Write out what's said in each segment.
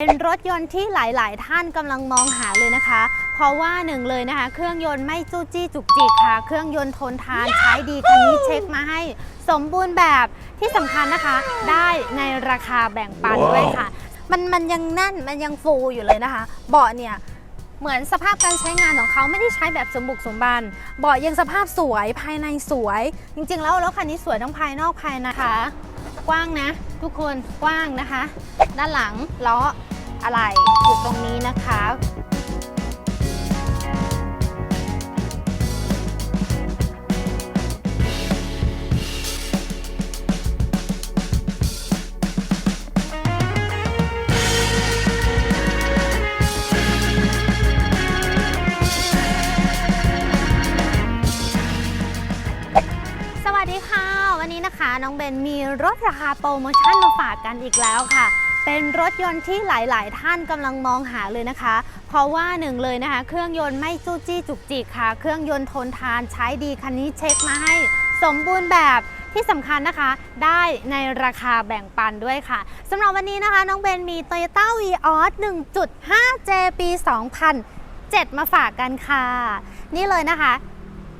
เป็นรถยนต์ที่หลาย ๆ ท่านกำลังมองหาเลยนะคะ เพราะว่าหนึ่งเลยนะคะ เครื่องยนต์ไม่จู้จี้จุกจิกค่ะ เครื่องยนต์ทนทานใช้ดีคันนี้เช็คมาให้สมบูรณ์แบบที่สำคัญนะคะ ได้ในราคาแบ่งปันด้วยค่ะ มันมันยังแน่นมันยังฟูอยู่เลยนะคะ เบาะเนี่ยเหมือนสภาพการใช้งานของเขาไม่ได้ใช้แบบสมบุกสมบันเบาะยังสภาพสวยภายในสวย จริง ๆ แล้วรถคันนี้สวยทั้งภายนอกภายในนะคะ กว้างนะ ทุกคนกว้างนะคะ ด้านหลังล้ออะไรอยู่ตรงนี้นะคะ รถราคาโปรโมชั่นมาฝากกันอีกแล้วค่ะ เป็นรถยนต์ที่หลาย ๆ ท่านกำลังมองหาเลยนะคะ เพราะว่าหนึ่งเลยนะคะ เครื่องยนต์ไม่จู้จี้จุกจิกค่ะ เครื่องยนต์ทนทานใช้ดีคันนี้เช็คมาให้ สมบูรณ์แบบที่สำคัญนะคะได้ในราคาแบ่งปันด้วยค่ะสำหรับวันนี้นะคะน้องเบนมี Toyota Vios 1.5J ปี 2007 มาฝากกันค่ะ นี่เลยนะคะ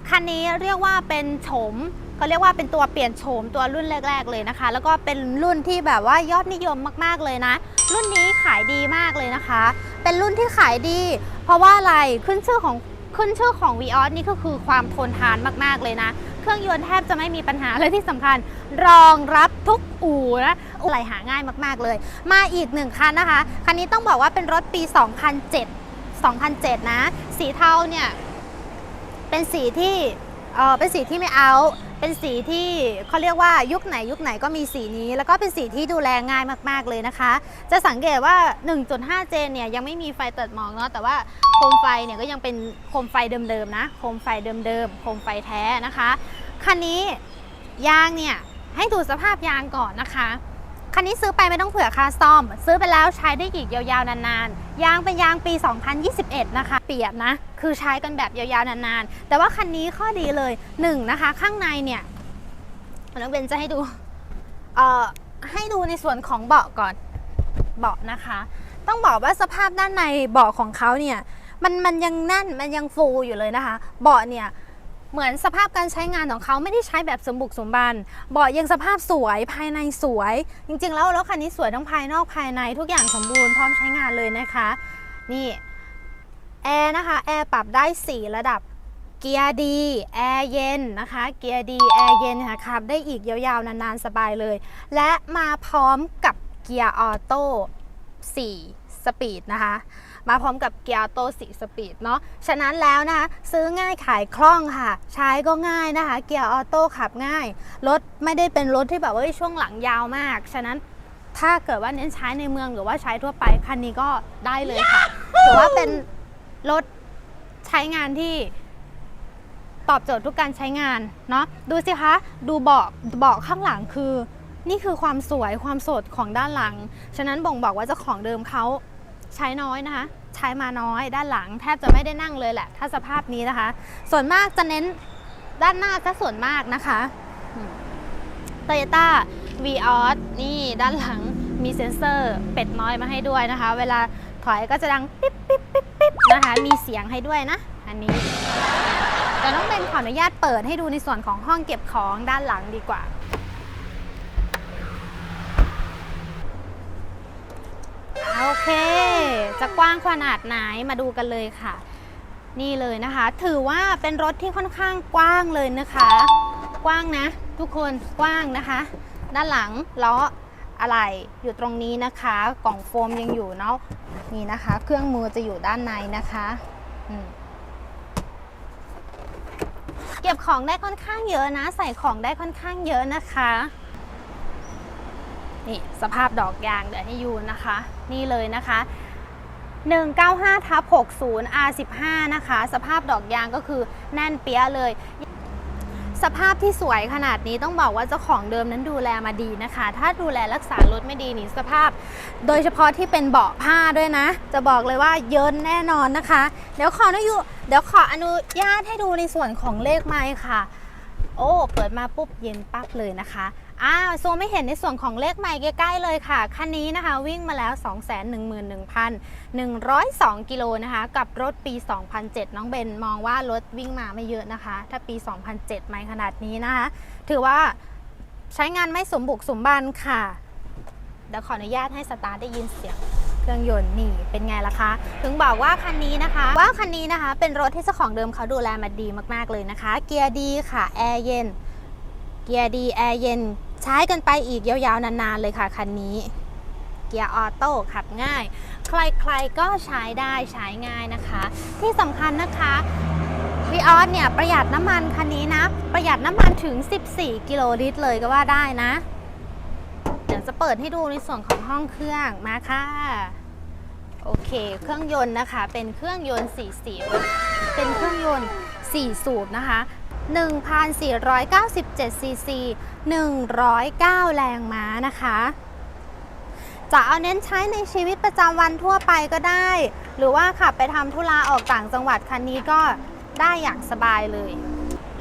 คันนี้เรียกว่าเป็นโฉม เขาเรียกว่าเป็นตัวเปลี่ยนโฉมตัวรุ่นแรก ๆ เลยนะคะ แล้วก็เป็นรุ่นที่แบบว่ายอดนิยมมากๆเลยนะ รุ่นนี้ขายดีมากเลยนะคะ เป็นรุ่นที่ขายดี เพราะว่าอะไรขึ้นชื่อของขึ้นชื่อของ v ีออสนี่ก็คือความทนทานมากๆเลยนะ เครื่องยนต์แทบจะไม่มีปัญหาเลยที่สำคัญ รองรับทุกอู่นะอะไรหาง่ายมากๆเลย มาอีกหนึ่งคันนะคะ คันนี้ต้องบอกว่าเป็นรถปี 2007 2007 นะ สีเทาเนี่ย เป็นสีที่เออเป็นสีที่ไม่เอา เป็นสีที่เขาเรียกว่ายุคไหนยุคไหนก็มีสีนี้ แล้วก็เป็นสีที่ดูแลง่ายมาก ๆ เลยนะคะ จะสังเกตว่า 1.5เจนเนี่ยยังไม่มีไฟเติดหมอกเนาะแต่ว่าโคมไฟเนี่ยก็ยังเป็นโคมไฟเดิม ๆ นะ โคมไฟเดิม ๆ โคมไฟแท้นะคะ คันนี้ยางเนี่ยให้ดูสภาพยางก่อนนะคะ คันนี้ซื้อไปไม่ต้องเผื่อค่าซ่อม ซื้อไปแล้วใช้ได้อีกยาวๆนานๆ ยางเป็นยางปี 2021 นะคะ เปียบนะ คือใช้กันแบบยาวๆนานๆ แต่ว่าคันนี้ข้อดีเลย1นะคะ ข้างในเนี่ยน้องเบนจะให้ดู เอ่อ ให้ดูในส่วนของเบาะก่อน เบาะนะคะ ต้องบอกว่าสภาพด้านในเบาะของเขาเนี่ย มันมันยังแน่น มันยังฟูอยู่เลยนะคะ เบาะเนี่ย เหมือนสภาพการใช้งานของเขาไม่ได้ใช้แบบสมบุกสมบันเบาะยังสภาพสวยภายในสวย จริงๆ แล้วรถคันนี้สวยทั้งภายนอกภายในทุกอย่างสมบูรณ์พร้อมใช้งานเลยนะคะ นี่แอร์นะคะแอร์ปรับได้ 4 ระดับเกียร์ดีแอร์เย็นนะคะเกียร์ดีแอร์เย็นค่ะขับได้อีกยาวๆ นานๆ สบายเลย และมาพร้อมกับเกียร์ออโต้4สปีดนะคะ มาพร้อมกับเกียร์ออโต้4สปีดเนาะฉะนั้นแล้วนะคะซื้อง่ายขายคล่องค่ะ ใช้ก็ง่ายนะคะ เกียร์ออโต้ขับง่าย รถไม่ได้เป็นรถที่แบบว่าช่วงหลังยาวมาก ฉะนั้นถ้าเกิดว่าเน้นใช้ในเมืองหรือว่าใช้ทั่วไปคันนี้ก็ได้เลยค่ะถือว่าเป็นรถใช้งานที่ตอบโจทย์ทุกการใช้งานเนาะดูสิคะ ดูเบาะเบาะข้างหลังคือ นี่คือความสวยความสดของด้านหลัง ฉะนั้นบ่งบอกว่าเจ้าของเดิมเขา ใช้น้อยนะคะ ใช้มาน้อยด้านหลังแทบจะไม่ได้นั่งเลยแหละ ถ้าสภาพนี้นะคะ ส่วนมากจะเน้นด้านหน้าซะส่วนมากนะคะโตโยต้าวีออสนี่ด้านหลังมีเซ็นเซอร์เป็ดน้อยมาให้ด้วยนะคะ เวลาถอยก็จะดังปิ๊บปิ๊บปิ๊บปิ๊บนะคะ มีเสียงให้ด้วยนะ อันนี้แต่น้องเบนขออนุญาตเปิดให้ดูในส่วนของห้องเก็บของด้านหลังดีกว่า โอเค จะกว้างขนาดไหนมาดูกันเลยค่ะ นี่เลยนะคะ ถือว่าเป็นรถที่ค่อนข้างกว้างเลยนะคะ กว้างนะ ทุกคนกว้างนะคะ ด้านหลังล้ออะไรอยู่ตรงนี้นะคะ กล่องโฟมยังอยู่เนาะนี่นะคะ เครื่องมือจะอยู่ด้านในนะคะเก็บของได้ค่อนข้างเยอะนะ ใส่ของได้ค่อนข้างเยอะนะคะ นี่สภาพดอกยางเดี๋ยวให้ยูนะคะ นี่เลยนะคะ 195ทับ60 R15 นะคะ สภาพดอกยางก็คือแน่นเปี้ยเลย สภาพที่สวยขนาดนี้ต้องบอกว่าเจ้าของเดิมนั้นดูแลมาดีนะคะ ถ้าดูแลรักษารถไม่ดีนี่สภาพ โดยเฉพาะที่เป็นเบาะผ้าด้วยนะ จะบอกเลยว่าเยินแน่นอนนะคะ เดี๋ยวขออนุญาตเดี๋ยวขออนุญาตให้ดูในส่วนของเลขไม้ค่ะ โอ้ เปิดมาปุ๊บเย็นปั๊บเลยนะคะ อ้าซูมไม่เห็นในส่วนของเลขใหม่ใกล้ๆเลยค่ะ คันนี้นะคะวิ่งมาแล้ว 211,102 กิโลนะคะ กับรถปี 2007 น้องเบนมองว่ารถวิ่งมาไม่เยอะนะคะ ถ้าปี 2007 ไม่ขนาดนี้นะคะ ถือว่าใช้งานไม่สมบุกสมบันค่ะ เดี๋ยวขออนุญาตให้สตาร์ทได้ยินเสียงเครื่องยนต์นี่เป็นไงล่ะคะ ถึงบอกว่าคันนี้นะคะ ว่าคันนี้นะคะ เป็นรถที่เจ้าของเดิมเขาดูแลมาดีมากๆเลยนะคะ เกียร์ดีค่ะ แอร์เย็น เกียร์ดี แอร์เย็น ช้กันไปอีกยาวๆ นานๆ เลยค่ะคันนี้ เกียร์ออโต้ขับง่าย ใครๆก็ใช้ได้ใช้ง่ายนะคะ ที่สำคัญนะคะวีออสเนี่ยประหยัดน้ำมันคันนี้นะ ประหยัดน้ำมันถึง 14 กิโลลิตรเลยก็ว่าได้นะ เดี๋ยวจะเปิดให้ดูในส่วนของห้องเครื่องมาค่ะ โอเค เครื่องยนต์นะคะ เป็นเครื่องยนต์4สีเป็นเครื่องยนต์4สูบนะคะ 1,497 ซีซี 109 แรงม้านะคะ จะเอาเน้นใช้ในชีวิตประจำวันทั่วไปก็ได้ หรือว่าขับไปทำธุระออกต่างจังหวัดคันนี้ก็ได้อย่างสบายเลย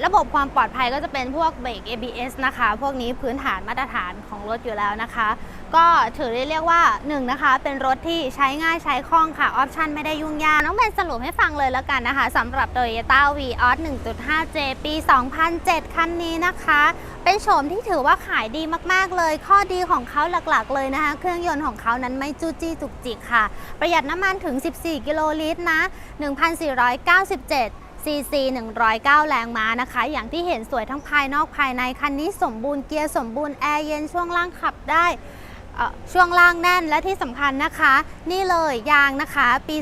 ระบบความปลอดภัยก็จะเป็นพวกเบรก ABS นะคะ พวกนี้พื้นฐานมาตรฐานของรถอยู่แล้วนะคะ ก็ถือได้เรียกว่า1นะคะเป็นรถที่ใช้ง่ายใช้คล่องค่ะ ออปชันไม่ได้ยุ่งยากน้องเบนสรุปให้ฟังเลยแล้วกันนะคะสำหรับ Toyota Vios 1.5J ปี 2007 คันนี้นะคะ เป็นโฉมที่ถือว่าขายดีมากๆเลย ข้อดีของเขาหลักๆ เลยนะคะ เครื่องยนต์ของเขานั้นไม่จู้จี้จุกจิกค่ะ ประหยัดน้ำมันถึง 14 กิโลลิตรนะ 1,497 CC 109 แรงม้านะคะ อย่างที่เห็นสวยทั้งภายนอกภายใน คันนี้สมบูรณ์เกียร์สมบูรณ์แอร์เย็นช่วงล่างขับได้ช่วงล่างแน่นและที่สำคัญนะคะ นี่เลยยางนะคะ ปี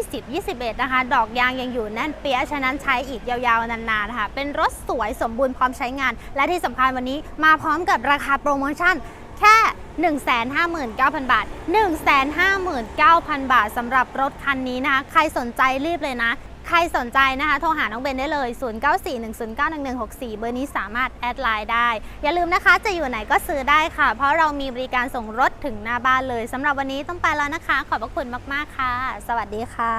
2020-21 นะคะ ดอกยางยังอยู่แน่นเปี้ยะฉะนั้นใช้อีกยาวๆ นานๆนะคะเป็นรถสวยสมบูรณ์พร้อมใช้งาน และที่สำคัญวันนี้มาพร้อมกับราคาโปรโมชั่นแค่ 159,000 บาท 159,000 บาทสำหรับรถคันนี้นะคะ ใครสนใจรีบเลยนะ ใครสนใจนะคะ โทรหาน้องเบนได้เลย 0941091164 เบอร์นี้สามารถแอดไลน์ได้ อย่าลืมนะคะ จะอยู่ไหนก็ซื้อได้ค่ะ เพราะเรามีบริการส่งรถถึงหน้าบ้านเลยสำหรับวันนี้ต้องไปแล้วนะคะ ขอบพระคุณมาก ๆ ค่ะ สวัสดีค่ะ